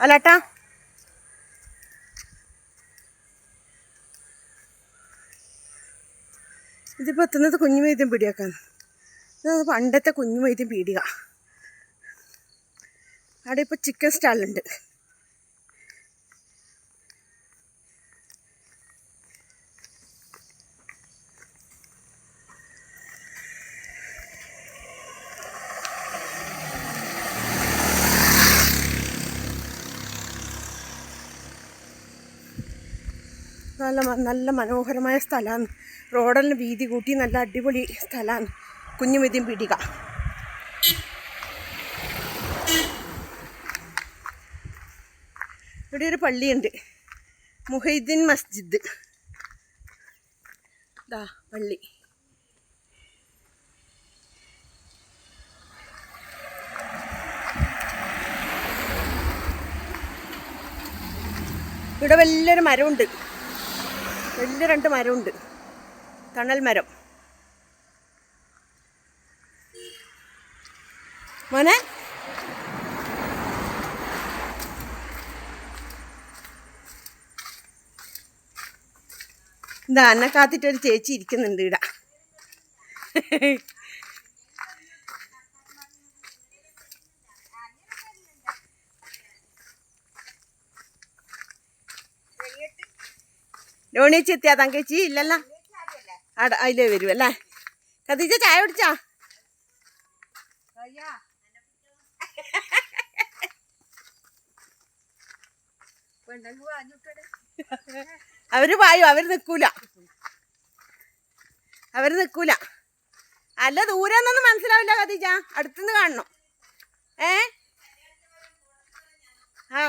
അല്ലാട്ടാ ഇതിപ്പോൾ എത്തുന്നത് കുഞ്ഞു വൈദ്യം പീടിയാക്കാൻ ഇത് പണ്ടത്തെ കുഞ്ഞു വൈദ്യം പീടിക. അവിടെ ഇപ്പോൾ ചിക്കൻ സ്റ്റാളുണ്ട് നല്ല നല്ല മനോഹരമായ സ്ഥലമാണ്. റോഡെല്ലാം വീതി കൂട്ടി നല്ല അടിപൊളി സ്ഥലമാണ്. കുഞ്ഞു പിടിക പീടിക. ഇവിടെ ഒരു പള്ളിയുണ്ട്. മുഹൈദ്ദീൻ മസ്ജിദ്. ദാ പള്ളി. ഇവിടെ വലിയൊരു മരമുണ്ട്. വലിയ രണ്ട് മരമുണ്ട്. തണൽ മരം. മോനെ? എന്താ എന്നെ കാത്തിട്ടൊരു ചേച്ചി ഇരിക്കുന്നുണ്ട് ഇവിടെ ലോണിച്ച് എത്തിയാ തങ്കേച്ചി? ഇല്ലല്ല. അട അതിലേ വരും അല്ലേ? കത്തിച്ച ചായ കുടിച്ചാ? അവർ പായോ അവർ നിക്കൂല. അവർ നിക്കൂല. അല്ല ദൂരെന്നൊന്നും മനസ്സിലാവില്ല കത്തിച്ച. അടുത്തുനിന്ന് കാണണം. ഏ? ആ.